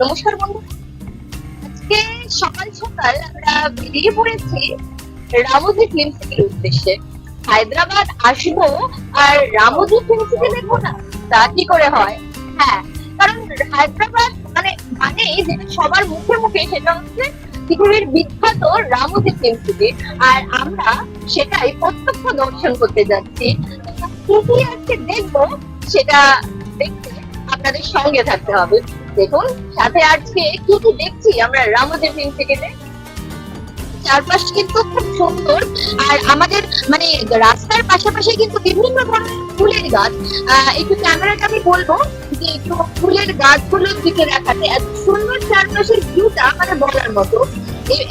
নমস্কার আজকে সকাল সকাল আমরা বেরিয়ে পড়েছি ফিল্ম সিটির উদ্দেশ্যে। হায়দ্রাবাদ আসব আর ফিল্ম সিটি দেখব না? তা কি করে হয়? হ্যাঁ কারণ হায়দ্রাবাদ মানে মানে যেটা সবার মুখে মুখে সেটা হচ্ছে পৃথিবীর বিখ্যাত রামোজি ফিল্ম সিটি আর আমরা সেটাই প্রত্যক্ষ দর্শন করতে যাচ্ছি। কি কি আজকে দেখব সেটা দেখতে আপনাদের সঙ্গে থাকতে হবে। দেখুন, সাথে আজকে কি কি দেখছি আমরা রামোজি ফিল্ম সিটিতে চারপাশ কিন্তু খুব সুন্দর। আর আমাদের মানে রাস্তার পাশাপাশি কিন্তু বিভিন্ন ধরনের ফুলের গাছ। একটু ক্যামেরাটা আমি বলব যে, একটু ফুলের গাছগুলোর দিকে দেখাতে। এত সুন্দর চারপাশের ভিউটা মানে বলার মতো।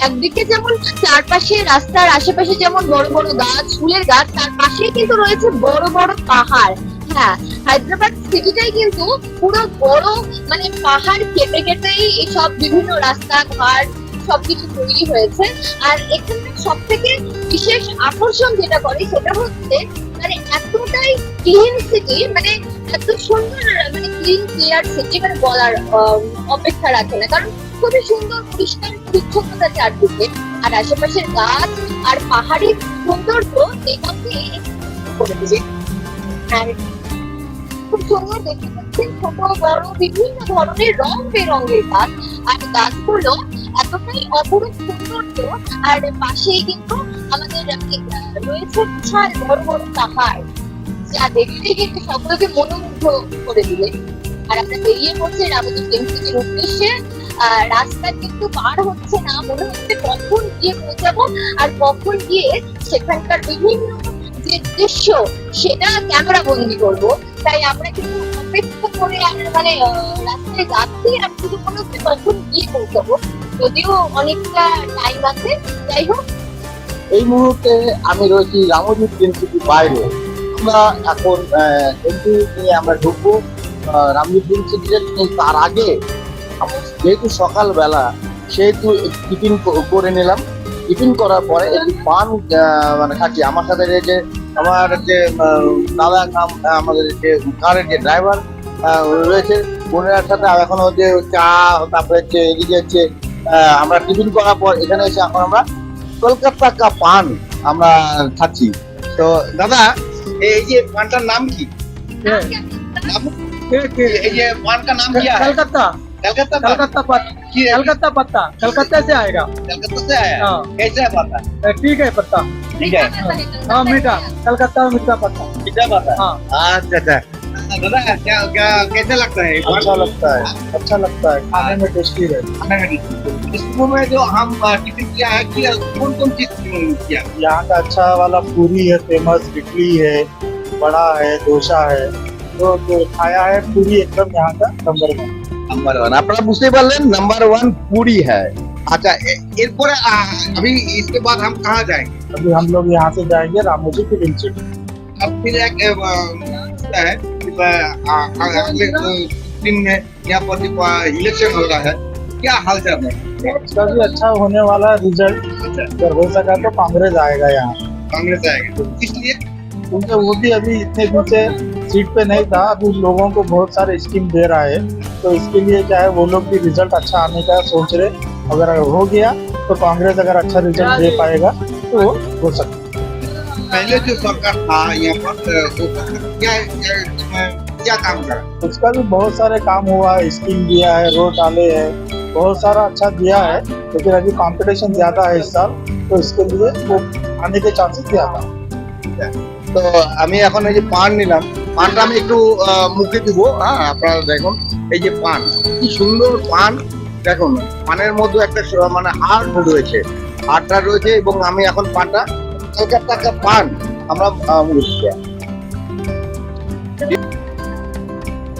একদিকে যেমন চারপাশে রাস্তার আশেপাশে যেমন বড় বড় গাছ, ফুলের গাছ, তার পাশেই কিন্তু রয়েছে বড় বড় পাহাড়। হ্যাঁ হায়দ্রাবাদ সিটিটাই কিন্তু পুরো বড় মানে পাহাড় কেটে কেটেই এই সব বিভিন্ন রাস্তা, ঘাট, সবকিছু তৈরি হয়েছে। আর এখানে সব থেকে বিশেষ আকর্ষণ যেটা করে সেটা হচ্ছে মানে এতটাই ক্লিন সিটি মানে এত সুন্দর মানে ক্লিন ক্লিয়ার সিটি মানে বলার অপেক্ষা রাখে না। কারণ খুবই সুন্দর পরিষ্কার পরিচ্ছন্নতা চারদিকে। আর আশেপাশের গাছ আর পাহাড়ি সৌন্দর্য এটাকে করে দিবে আর খুব সুন্দর দেখতে পাচ্ছেন ছোট বড় বিভিন্ন ধরনের রং বেরঙের গাছ। আর গাছগুলো এতটাই অপরূপ সৌন্দর্য, আর পাশেই কিন্তু আমাদের রয়েছে বিশাল বড় বড় পাহাড়, যা দেখতে কিন্তু সকলকে মনোমুগ্ধ করে দিবে। আর আমরা বেরিয়ে ফিল্ম উদ্দেশ্যে। রাস্তা কিন্তু পার হচ্ছে না, মনে হচ্ছে কখন গিয়ে পৌঁছাবো, আর কখন গিয়ে সেখানকার বিভিন্ন যে দৃশ্য, সেটা ক্যামেরা বন্দি করব। তাই আমরা কিন্তু অপেক্ষা করে আর মানে রাস্তায় যাচ্ছি আর শুধু গিয়ে পৌঁছাবো। যদিও অনেকটা টাইম আছে। যাই হোক। এই মুহূর্তে আমি রয়েছি রামজি ফিল্ম সিটির বাইরে। আমরা এখন এন্ট্রি নিয়ে আমরা ঢুকবো আহ, রামজি ফিল্ম তার আগে যেহেতু সকালবেলা সেহেতু টিফিন করে নিলাম। টিফিন করার পরে একটু পান মানে খাচ্ছি। আমার সাথে রয়েছে আমার যে দাদা আমাদের যে কারের যে ড্রাইভার রয়েছে ওনার সাথে এখন হচ্ছে চা তারপরে হচ্ছে এদিকে হচ্ছে আমরা টিফিন করার পর এখানে এসে এখন আমরা কলকাতা কা পান আমরা খাচ্ছি। তো দাদা এই যে পানটার নাম কি? এই যে পানটার নাম কি কলকাতা। कलकत्ता कलकत्ता कलकत्ता पत्ता कलकत्ता पत्ता। कलकत्ता से आएगा। कलकत्ता से आया? हाँ। कैसे है पता ठीक है पत्ता। ठीक है। हाँ मीठा। कलकत्ता में मीठा पत्ता। कितना पता हाँ। अच्छा अच्छा। दादा क्या क्या कैसे लगता है? अच्छा लगता है। अच्छा लगता है। खाने में टेस्टी रहता खाने में इसमें में जो हम टिफ़िन किया है कि कौन कौन चीज़ किया? यहाँ का अच्छा वाला पूरी है फ़ेमस इडली है बड़ा है डोसा है। जो खाया है पूरी एकदम यहाँ का नंबर वन। নাম্বার ওয়ান আপনারা বুঝতে পারলেন নাম্বার ওয়ান পুরি হ্যাঁ আচ্ছা এ- এরপরে আহ, अभी इसके बाद हम कहाँ जाएंगे अभी हम लोग यहाँ से जाएंगे रामोजी फिल्म सिटी अब फिर एक अ, अ, है कि, अ, अ, अगले अ, दिन में यहाँ पर इलेक्शन हो रहा है क्या हाल चाल है उसका भी अच्छा होने वाला है रिजल्ट अच्छा अगर हो सका तो कांग्रेस आएगा यहाँ कांग्रेस आएगा तो इसलिए क्योंकि वो भी अभी इतने दिन से सीट पे नहीं था अभी लोगों को बहुत सारे स्कीम दे रहा है तो इसके लिए क्या है वो लोग भी रिजल्ट अच्छा आने का सोच रहे अगर हो गया तो कांग्रेस अगर अच्छा रिजल्ट दे पाएगा तो वो हो सकता पहले जो सरकार था यहाँ पर अ, वो सरकार क्या क्या इसमें क्या काम करा है उसका भी बहुत सारे काम हुआ है स्कीम दिया है रोड डाले हैं बहुत सारा अच्छा दिया है लेकिन अभी कंपटीशन ज्यादा है इस साल तो इसके लिए वो आने के चांसेस ज्यादा है তো আমি এখন এই যে পান নিলাম পানটা আমি একটু মুখে দিব হ্যাঁ আপনারা দেখুন, এই যে পান, কি সুন্দর পান, দেখুন, পানের মধ্যে একটা মানে হার্ট রয়েছে হার্টটা রয়েছে এবং আমি এখন পানটা কলকাতা পান, আমরা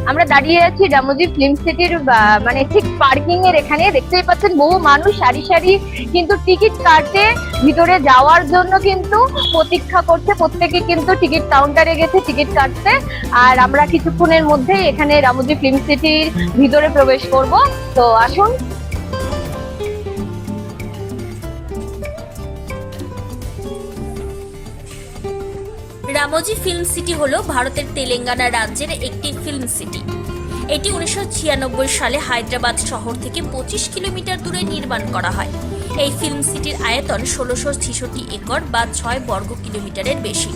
আমরা দাঁড়িয়ে আছি রামজি ফিল্ম সিটির মানে ঠিক পার্কিং এর এখানে। দেখতেই পাচ্ছেন বহু মানুষ সারি সারি কিন্তু টিকিট কাটে। ভিতরে যাওয়ার জন্য কিন্তু প্রতীক্ষা করছে। প্রত্যেকে কিন্তু টিকিট কাউন্টারে গেছে, টিকিট কাটতে আর আমরা কিছুক্ষণের মধ্যেই এখানে রামজি ফিল্ম সিটির ভিতরে প্রবেশ করব। তো আসুন। রামোজি ফিল্ম সিটি হল ভারতের তেলেঙ্গানা রাজ্যের একটি ফিল্ম সিটি। এটি উনিশশো ছিয়ানব্বই সালে হায়দ্রাবাদ শহর থেকে পঁচিশ কিলোমিটার দূরে নির্মাণ করা হয়। এই ফিল্ম সিটির আয়তন ষোলোশো ছেষট্টি একর বা ছয় বর্গ কিলোমিটারের বেশি।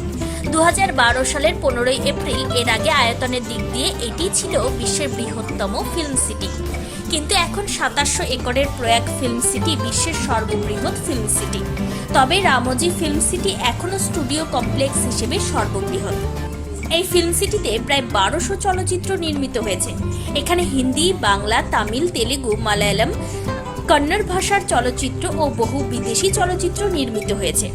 দু হাজার বারো সালের পনেরোই এপ্রিল এর আগে আয়তনের দিক দিয়ে এটি ছিল বিশ্বের বৃহত্তম ফিল্ম সিটি। কিন্তু এখন সাতাশশো একরের প্রয়াগ ফিল্ম সিটি বিশ্বের সর্ববৃহৎ ফিল্ম সিটি। তবে রামজি ফিল্ম সিটি এখনও স্টুডিও কমপ্লেক্স হিসেবে সর্ববৃহৎ। এই ফিল্ম সিটিতে প্রায় বারোশো চলচ্চিত্র নির্মিত হয়েছে। এখানে হিন্দি, বাংলা, তামিল, তেলেগু, মালায়ালাম, কন্নড় ভাষার চলচ্চিত্র ও বহু বিদেশি চলচ্চিত্র নির্মিত হয়েছে।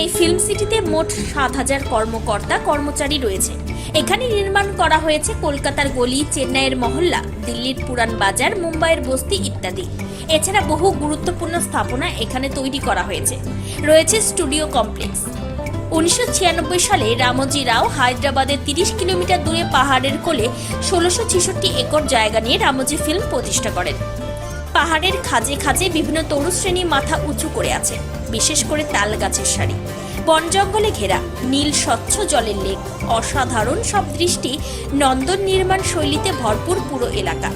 এই ফিল্ম সিটিতে মোট সাত হাজার কর্মকর্তা, কর্মচারী রয়েছে। এখানে নির্মাণ করা হয়েছে কলকাতার গলি, চেন্নাইয়ের মহল্লা, দিল্লির পুরান বাজার, মুম্বাইয়ের বস্তি ইত্যাদি। এছাড়া বহু গুরুত্বপূর্ণ স্থাপনা এখানে তৈরি করা হয়েছে। রয়েছে স্টুডিও কমপ্লেক্স। উনিশশো ছিয়ানব্বই সালে রামজি রাও হায়দ্রাবাদের তিরিশ কিলোমিটার দূরে পাহাড়ের কোলে ষোলোশো একর জায়গা নিয়ে রামজি ফিল্ম প্রতিষ্ঠা করেন। পাহাড়ের খাজে খাজে বিভিন্ন তরুশ্রেণী মাথা উঁচু করে আছে, বিশেষ করে তাল গাছের সারি। বন জঙ্গলে ঘেরা, নীল স্বচ্ছ জলের লেক, অসাধারণ সব দৃষ্টি, নন্দন নির্মাণ শৈলীতে ভরপুর পুরো এলাকা।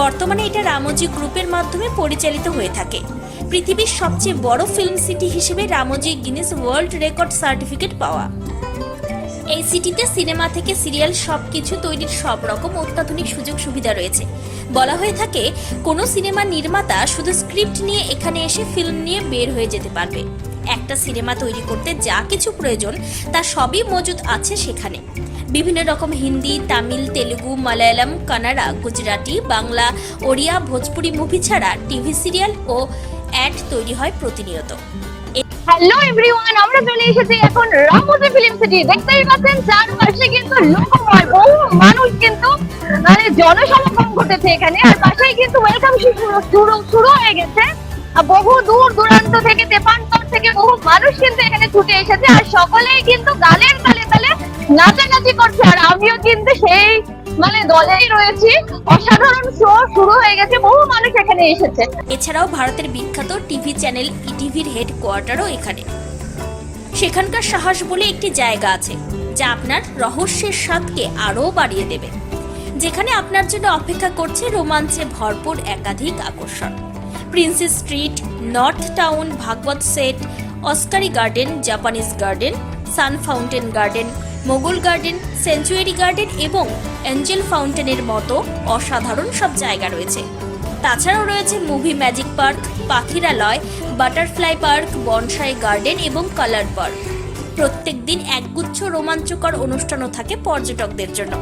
বর্তমানে এটা রামজি গ্রুপের মাধ্যমে পরিচালিত হয়ে থাকে। পৃথিবীর সবচেয়ে বড় ফিল্ম সিটি হিসেবে Ramoji Guinness world record certificate পাওয়া। এই সিটিতে সিনেমা থেকে সিরিয়াল সব কিছু তৈরির সব রকম অত্যাধুনিক সুযোগ সুবিধা রয়েছে। বলা হয়ে থাকে, কোনো সিনেমা নির্মাতা শুধু স্ক্রিপ্ট নিয়ে এখানে এসে ফিল্ম নিয়ে বের হয়ে যেতে পারবে। একটা সিনেমা তৈরি করতে যা কিছু প্রয়োজন, তা সবই মজুদ আছে সেখানে। বিভিন্ন রকম হিন্দি, তামিল, তেলুগু, মালায়ালাম, কানাডা, গুজরাটি, বাংলা, ওড়িয়া, ভোজপুরি মুভি ছাড়া টিভি সিরিয়াল ও অ্যাড তৈরি হয় প্রতিনিয়ত। হ্যালো এভরিওয়ান আমরা চলে এসেছি এখন রামোজি ফিল্ম সিটি দেখতেই পাচ্ছেন, চারপাশে কিন্তু লোকময়, বহু মানুষ কিন্তু মানে জনসমাগম ঘটেছে এখানে। আর পাশেই কিন্তু ওয়েলকাম শুরু শুরু হয়ে গেছে। বহু দূর দূরান্ত থেকে তেপান্তর থেকে বহু মানুষ কিন্তু এখানে ছুটে এসেছে। আর সকলেই কিন্তু গানের তালে তালে নাচানাচি করছে। আর আমিও কিন্তু সেই মানে দলেই রয়েছি। অসাধারণ শো শুরু হয়ে গেছে, বহু মানুষ এখানে এসেছে। এছাড়াও ভারতের বিখ্যাত টিভি চ্যানেল ইটিভির হেডকোয়ার্টারও এখানে। সেখানকার সাহস বলে একটি জায়গা আছে, যা আপনার রহস্যের স্বাদকে আরও বাড়িয়ে দেবে। যেখানে আপনার জন্য অপেক্ষা করছে রোমাঞ্চে ভরপুর একাধিক আকর্ষণ। Princess street north town Bhagavat set অস্কারি garden Japanese garden sun fountain garden Mughal garden, century garden এবং অ্যাঞ্জেল ফাউন্টেনের মতো অসাধারণ সব জায়গা রয়েছে। তাছাড়াও রয়েছে মুভি ম্যাজিক পার্ক, পাখিরালয়, বাটারফ্লাই পার্ক, বনসাই গার্ডেন এবং কালার পার্ক। প্রত্যেক দিন একগুচ্ছ রোমাঞ্চকর অনুষ্ঠানও থাকে পর্যটকদের জন্য।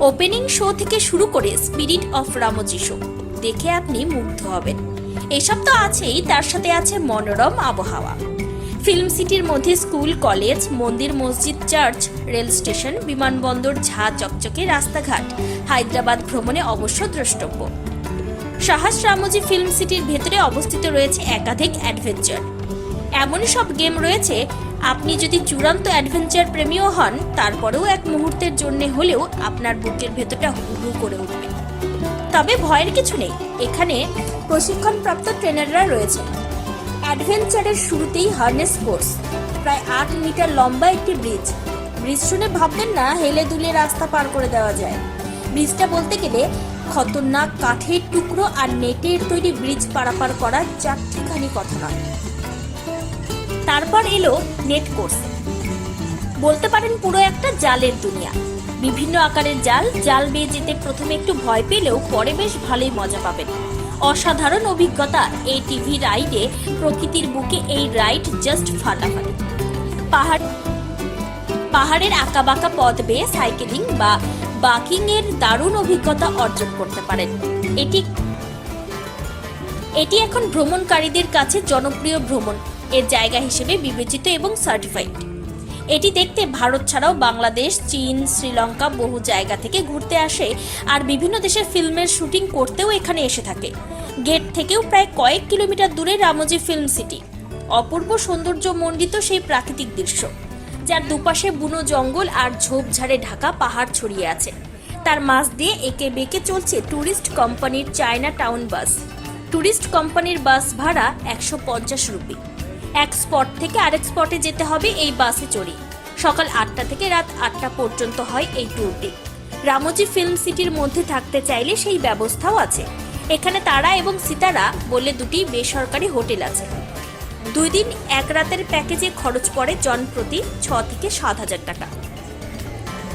ওপেনিং শো থেকে শুরু করে স্পিরিট অফ রামজি শো। দেখে আপনি মুগ্ধ হবেন। এসব তো আছেই, তার সাথে আছে মনোরম আবহাওয়া। ফিল্ম সিটির মধ্যে স্কুল, কলেজ, মন্দির, মসজিদ, চার্চ, রেল স্টেশন, বিমানবন্দর, ঝা, চকচকে রাস্তাঘাট, হায়দ্রাবাদ ভ্রমণে অবশ্য দ্রষ্টব্য। সাহাস রামজি ফিল্ম সিটির ভেতরে অবস্থিত রয়েছে একাধিক অ্যাডভেঞ্চার। এমন সব গেম রয়েছে, আপনি যদি চূড়ান্ত অ্যাডভেঞ্চার প্রেমীও হন, তারপরেও এক মুহূর্তের জন্য হলেও আপনার বুকের ভেতরটা হু হু করে উঠবে। তবে ভয়ের কিছু নেই, এখানে প্রশিক্ষণপ্রাপ্ত ট্রেনাররা রয়েছে। অ্যাডভেঞ্চারের শুরুতেই হার্নেস কোর্স প্রায় আট মিটার লম্বা একটি ব্রিজ। ব্রিজ শুনে ভাববেন না হেলে দুলে রাস্তা পার করে দেওয়া যায়। ব্রিজটা বলতে গেলে খতরনাক কাঠের টুকরো আর নেটের তৈরি ব্রিজ পারাপার করা চারটিখানি কথা নয়। তারপর এলো নেট কোর্স। বলতে পারেন পুরো একটা জালের দুনিয়া। বিভিন্ন আকারের জাল জাল বেয়ে যেতে প্রথমে একটু ভয় পেলেও পরে বেশ ভালোই মজা পাবেন। অসাধারণ অভিজ্ঞতা এই টিভি রাইডে প্রকৃতির বুকে এই রাইড জাস্ট ফাটাফাটি। পাহাড় পাহাড়ের আঁকাবাঁকা পথ বেয়ে সাইকেলিং বা বাকিং এর দারুণ অভিজ্ঞতা অর্জন করতে পারেন। এটি এটি এখন ভ্রমণকারীদের কাছে জনপ্রিয় ভ্রমণ। এর জায়গা হিসেবে বিবেচিত এবং সার্টিফাইড এটি দেখতে ভারত ছাড়াও বাংলাদেশ, চীন, শ্রীলঙ্কা বহু জায়গা থেকে ঘুরতে আসে আর বিভিন্ন দেশের ফিল্মের শুটিং করতেও এখানে এসে থাকে। গেট থেকেও প্রায় কয়েক কিলোমিটার দূরে রামজি ফিল্ম সিটি। অপূর্ব সৌন্দর্য মণ্ডিত সেই প্রাকৃতিক দৃশ্য, যার দুপাশে বুনো জঙ্গল আর ঝোপঝাড়ে ঢাকা পাহাড় ছড়িয়ে আছে। তার মাঝ দিয়ে একে বেঁকে চলছে ট্যুরিস্ট কোম্পানির চায়না টাউন বাস। ট্যুরিস্ট কোম্পানির বাস ভাড়া একশো পঞ্চাশ রুপি। এক স্পট থেকে আরেক স্পটে যেতে হবে এই বাসে চড়ি। সকাল আটটা থেকে রাত আটটা পর্যন্ত হয় এই ট্যুরটি রামোজি ফিল্ম সিটির মধ্যে থাকতে চাইলে সেই ব্যবস্থাও আছে। এখানে তারা এবং সিতারা বলে দুটি বেসরকারি হোটেল আছে। দুই দিন এক রাতের প্যাকেজে খরচ পড়ে জন প্রতি ছ থেকে সাত হাজার টাকা।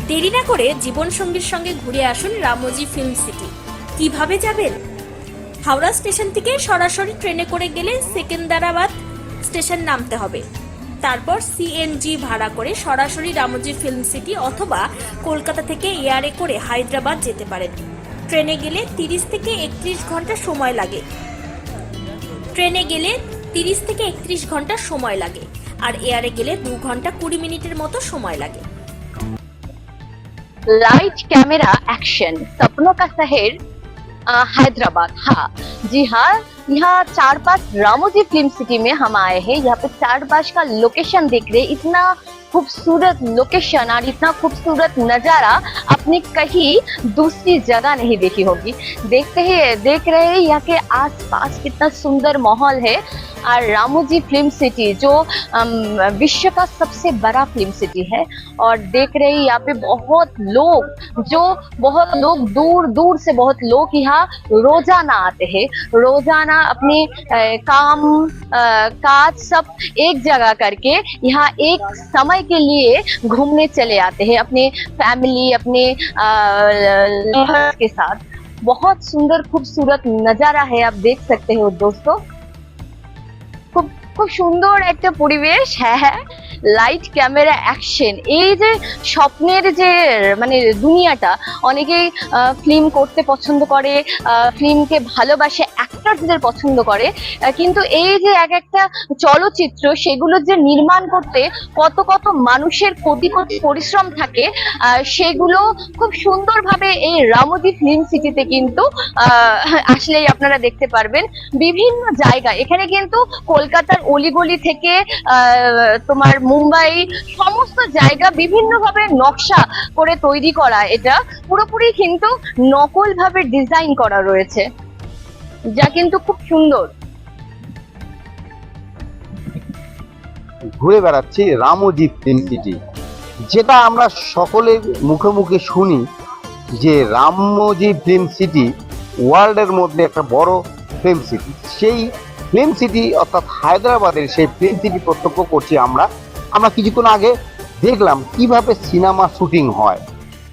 দেরি না করে জীবনসঙ্গীর সঙ্গে ঘুরে আসুন রামোজি ফিল্ম সিটি কীভাবে যাবেন? হাওড়া স্টেশন থেকে সরাসরি ট্রেনে করে গেলে সেকেন্দারাবাদ স্টেশন নামতে হবে। তারপর সিএনজি ভাড়া করে সরাসরি রামজি ফিল্ম সিটি অথবা কলকাতা থেকে এয়ারে করে হায়দ্রাবাদ যেতে পারেন। ট্রেনে গেলে তিরিশ থেকে একত্রিশ ঘণ্টা সময় লাগে। ট্রেনে গেলে তিরিশ থেকে একত্রিশ ঘণ্টা সময় লাগে আর এয়ারে গেলে দু ঘণ্টা কুড়ি মিনিটের মতো সময় লাগে। লাইট ক্যামেরা অ্যাকশন সপনো কা সাহের हैदराबाद। हाँ। जी हाँ यहाँ चार पास रामोजी फ़िल्म सिटी में हम आए हैं। यहाँ पे चार पास का लोकेशन देख रहे इतना खूबसूरत लोकेशन और इतना खूबसूरत नज़ारा आपने कहीं दूसरी जगह नहीं देखी होगी। देखते हैं, देख रहे हैं यहाँ के आसपास कितना सुंदर माहौल है। और रामोजी फ़िल्म सिटी, जो विश्व का सबसे बड़ा फ़िल्म सिटी है। और देख रहे यहाँ पे बहुत लोग, जो बहुत लोग दूर दूर से बहुत लोग यहाँ रोज़ाना आते हैं। रोज़ाना अपने काम काज सब एक जगह करके यहाँ एक समय के लिए घूमने चले आते हैं। अपने फैमिली अपने के साथ। बहुत सुंदर, खूबसूरत नज़ारा है, आप देख सकते हो दोस्तों। খুব সুন্দর একটা পরিবেশ হ্যাঁ হ্যাঁ লাইট ক্যামেরা অ্যাকশন এই যে স্বপ্নের যে মানে দুনিয়াটা, অনেকেই ফিল্ম করতে পছন্দ করে ফিল্মকে ভালোবাসে অ্যাক্টরদের পছন্দ করে কিন্তু এই যে এক একটা চলচ্চিত্র সেগুলো যে নির্মাণ করতে কত কত মানুষের কোটি কোটি পরিশ্রম থাকে সেগুলো খুব সুন্দরভাবে এই রামোজি ফিল্ম সিটিতে কিন্তু আসলেই আপনারা দেখতে পারবেন। বিভিন্ন জায়গা এখানে কিন্তু কলকাতার অলিগলি থেকে তোমার মুম্বাই, সমস্ত জায়গা বিভিন্নভাবে নকশা করে তৈরি করা, এটা পুরোপুরি কিন্তু নকল ভাবে ডিজাইন করা রয়েছে। যা কিন্তু খুব সুন্দর। ঘুরে বেড়াচ্ছি রামোজি ফিল্ম সিটি যেটা আমরা সকলে মুখে মুখে শুনি যে রামোজি ফিল্ম সিটি ওয়ার্ল্ডের মধ্যে একটা বড় ফিল্ম সিটি। সেই ফিল্ম সিটি অর্থাৎ হায়দ্রাবাদের সেই ফিল্ম সিটি প্রত্যক্ষ করছি আমরা। আমরা কিছুক্ষণ আগে দেখলাম কীভাবে সিনেমা শুটিং হয়।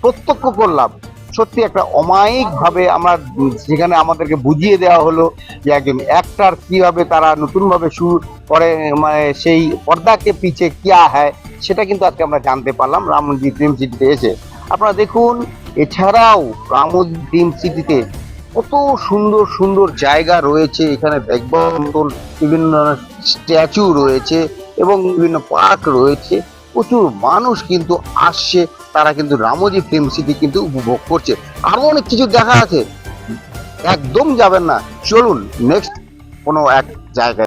প্রত্যক্ষ করলাম সত্যি একটা অমায়িক ভাবে আমরা সেখানে আমাদেরকে বুঝিয়ে দেওয়া হলো যে একজন অ্যাক্টার কীভাবে তারা নতুন ভাবে শুরু করে মানে সেই পর্দাকে পিছে কিয়া হয় সেটা কিন্তু আজকে আমরা জানতে পারলাম রামজি ফিল্ম সিটিতে এসে। আপনারা দেখুন, এছাড়াও রামজি ফিল্ম সিটিতে কত সুন্দর সুন্দর জায়গা রয়েছে। এখানে দেখবার মতন বিভিন্ন স্ট্যাচু রয়েছে এবং বিভিন্ন পার্ক রয়েছে। প্রচুর মানুষ কিন্তু আসছে, তারা কিন্তু রামজি ফিল্ম সিটি কিন্তু উপভোগ করছে। আরও অনেক কিছু দেখা আছে। একদম যাবেন না। চলুন নেক্সট কোনো এক জায়গায়।